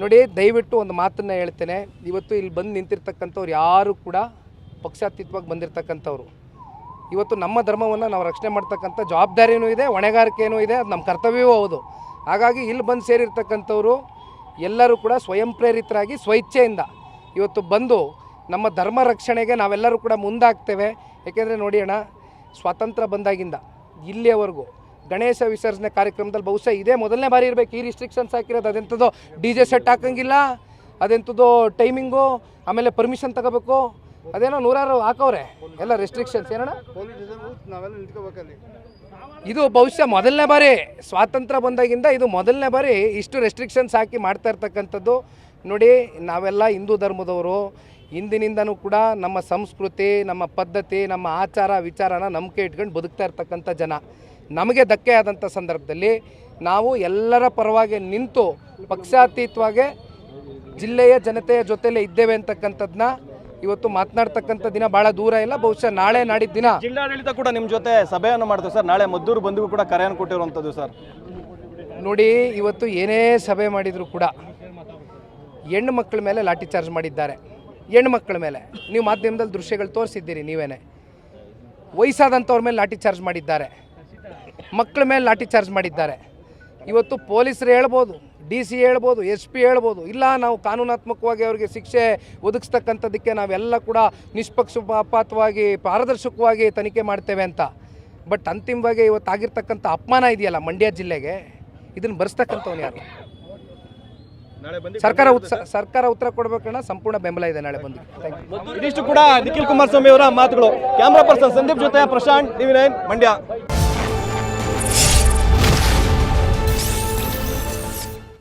ನೋಡಿ, ದಯವಿಟ್ಟು ಒಂದು ಮಾತನ್ನು ಹೇಳ್ತೇನೆ. ಇವತ್ತು ಇಲ್ಲಿ ಬಂದು ನಿಂತಿರ್ತಕ್ಕಂಥವ್ರು ಯಾರು ಕೂಡ ಪಕ್ಷಾತೀತವಾಗಿ ಬಂದಿರತಕ್ಕಂಥವ್ರು. ಇವತ್ತು ನಮ್ಮ ಧರ್ಮವನ್ನು ನಾವು ರಕ್ಷಣೆ ಮಾಡ್ತಕ್ಕಂಥ ಜವಾಬ್ದಾರಿನೂ ಇದೆ ಹೊಣೆಗಾರಿಕೆಯೂ ಇದೆ, ಅದು ನಮ್ಮ ಕರ್ತವ್ಯವೂ ಹೌದು. ಹಾಗಾಗಿ ಇಲ್ಲಿ ಬಂದು ಸೇರಿರ್ತಕ್ಕಂಥವ್ರು ಎಲ್ಲರೂ ಕೂಡ ಸ್ವಯಂ ಪ್ರೇರಿತರಾಗಿ ಸ್ವಇಚ್ಛೆಯಿಂದ ಇವತ್ತು ಬಂದು ನಮ್ಮ ಧರ್ಮ ರಕ್ಷಣೆಗೆ ನಾವೆಲ್ಲರೂ ಕೂಡ ಮುಂದಾಗ್ತೇವೆ. ಏಕೆಂದರೆ ನೋಡಿ ಅಣ್ಣ, ಸ್ವಾತಂತ್ರ್ಯ ಬಂದಾಗಿಂದ ಇಲ್ಲಿಯವರೆಗೂ ಗಣೇಶ ವಿಸರ್ಜನೆ ಕಾರ್ಯಕ್ರಮದಲ್ಲಿ ಬಹುಶಃ ಇದೇ ಮೊದಲನೇ ಬಾರಿ ಇರಬೇಕು. ಈ ರಿಸ್ಟ್ರಿಕ್ಷನ್ಸ್ ಹಾಕಿರೋದು. ಅದೆಂಥದ್ದು ಡಿ ಜೆ ಸೆಟ್ ಹಾಕಂಗಿಲ್ಲ. ಅದೆಂಥದ್ದು ಟೈಮಿಂಗು ಆಮೇಲೆ ಪರ್ಮಿಷನ್ ತಗೋಬೇಕು. ಅದೇನೋ ನೂರಾರು ಹಾಕೋರೆ ಎಲ್ಲ ರೆಸ್ಟ್ರಿಕ್ಷನ್ಸ್ ಏನಣ್ಣ? ಇದು ಬಹುಶಃ ಮೊದಲನೇ ಬಾರಿ ಸ್ವಾತಂತ್ರ್ಯ ಬಂದಾಗಿಂದ ಇದು ಮೊದಲನೇ ಬಾರಿ ಇಷ್ಟು ರೆಸ್ಟ್ರಿಕ್ಷನ್ಸ್ ಹಾಕಿ ಮಾಡ್ತಾ ಇರ್ತಕ್ಕಂಥದ್ದು. ನೋಡಿ ನಾವೆಲ್ಲ ಹಿಂದೂ ಧರ್ಮದವರು. ಹಿಂದಿನಿಂದನೂ ಕೂಡ ನಮ್ಮ ಸಂಸ್ಕೃತಿ ನಮ್ಮ ಪದ್ಧತಿ ನಮ್ಮ ಆಚಾರ ವಿಚಾರನ ನಂಬಿಕೆ ಇಟ್ಕೊಂಡು ಬದುಕ್ತಾ ಇರ್ತಕ್ಕಂಥ ಜನ. ನಮಗೆ ಧಕ್ಕೆ ಆದಂಥ ಸಂದರ್ಭದಲ್ಲಿ ನಾವು ಎಲ್ಲರ ಪರವಾಗಿ ನಿಂತು ಪಕ್ಷಾತೀತವಾಗಿ ಜಿಲ್ಲೆಯ ಜನತೆಯ ಜೊತೆಲೇ ಇದ್ದೇವೆ ಅಂತಕ್ಕಂಥದ್ದನ್ನ ಇವತ್ತು ಮಾತನಾಡ್ತಕ್ಕಂಥ ದಿನ ಭಾಳ ದೂರ ಇಲ್ಲ. ಬಹುಶಃ ನಾಳೆ ನಾಡಿದ್ದ ದಿನ ಜಿಲ್ಲಾಡಳಿತ ಕೂಡ ನಿಮ್ಮ ಜೊತೆ ಸಭೆಯನ್ನು ಮಾಡ್ತೀವಿ ಸರ್. ನಾಳೆ ಮದ್ದೂರು ಬಂದಿಗೂ ಕೂಡ ಕರೆಯನ್ನು ಕೊಟ್ಟಿರುವಂಥದ್ದು ಸರ್. ನೋಡಿ ಇವತ್ತು ಏನೇ ಸಭೆ ಮಾಡಿದರೂ ಕೂಡ ಹೆಣ್ಣು ಮಕ್ಕಳ ಮೇಲೆ ಲಾಠಿ ಚಾರ್ಜ್ ಮಾಡಿದ್ದಾರೆ. ಹೆಣ್ಣು ಮಕ್ಕಳ ಮೇಲೆ. ನೀವು ಮಾಧ್ಯಮದಲ್ಲಿ ದೃಶ್ಯಗಳು ತೋರಿಸಿದ್ದೀರಿ ನೀವೇನೆ. ವಯಸ್ಸಾದಂಥವ್ರ ಮೇಲೆ ಲಾಠಿ ಚಾರ್ಜ್ ಮಾಡಿದ್ದಾರೆ. ಮಕ್ಕಳ ಮೇಲೆ ಲಾಠಿ ಚಾರ್ಜ್ ಮಾಡಿದ್ದಾರೆ. ಇವತ್ತು ಪೊಲೀಸರು ಹೇಳ್ಬೋದು ಡಿ ಸಿ ಹೇಳ್ಬೋದು ಎಸ್ ಪಿ ಹೇಳ್ಬೋದು ಇಲ್ಲ ನಾವು ಕಾನೂನಾತ್ಮಕವಾಗಿ ಅವರಿಗೆ ಶಿಕ್ಷೆ ಒದಗಿಸ್ತಕ್ಕಂಥದ್ದಕ್ಕೆ ನಾವೆಲ್ಲ ಕೂಡ ನಿಷ್ಪಕ್ಷಪಾತವಾಗಿ ಪಾರದರ್ಶಕವಾಗಿ ತನಿಖೆ ಮಾಡ್ತೇವೆ ಅಂತ. ಬಟ್ ಅಂತಿಮವಾಗಿ ಇವತ್ತು ಆಗಿರ್ತಕ್ಕಂಥ ಅಪಮಾನ ಇದೆಯಲ್ಲ ಮಂಡ್ಯ ಜಿಲ್ಲೆಗೆ ಇದನ್ನು ಬರೆಸ್ತಕ್ಕಂಥವ್ನು ಯಾರು? ನಾಳೆ ಬಂದು ಸರ್ಕಾರ ಉತ್ಸ ಸರ್ಕಾರ ಉತ್ತರ ಕೊಡಬೇಕಣ್ಣ ಸಂಪೂರ್ಣ ಬೆಂಬಲ ಇದೆ ನಾಳೆ ಬಂದು. ಥ್ಯಾಂಕ್ ಯು ಇದಿಷ್ಟು ಕೂಡ ನಿಖಿಲ್ ಕುಮಾರಸ್ವಾಮಿ ಅವರ ಮಾತುಗಳು. ಕ್ಯಾಮ್ರಾ ಪರ್ಸನ್ ಸಂದೀಪ್ ಜೊತೆ ಪ್ರಶಾಂತ್ ಟಿವಿ ನೈನ್ ಮಂಡ್ಯ.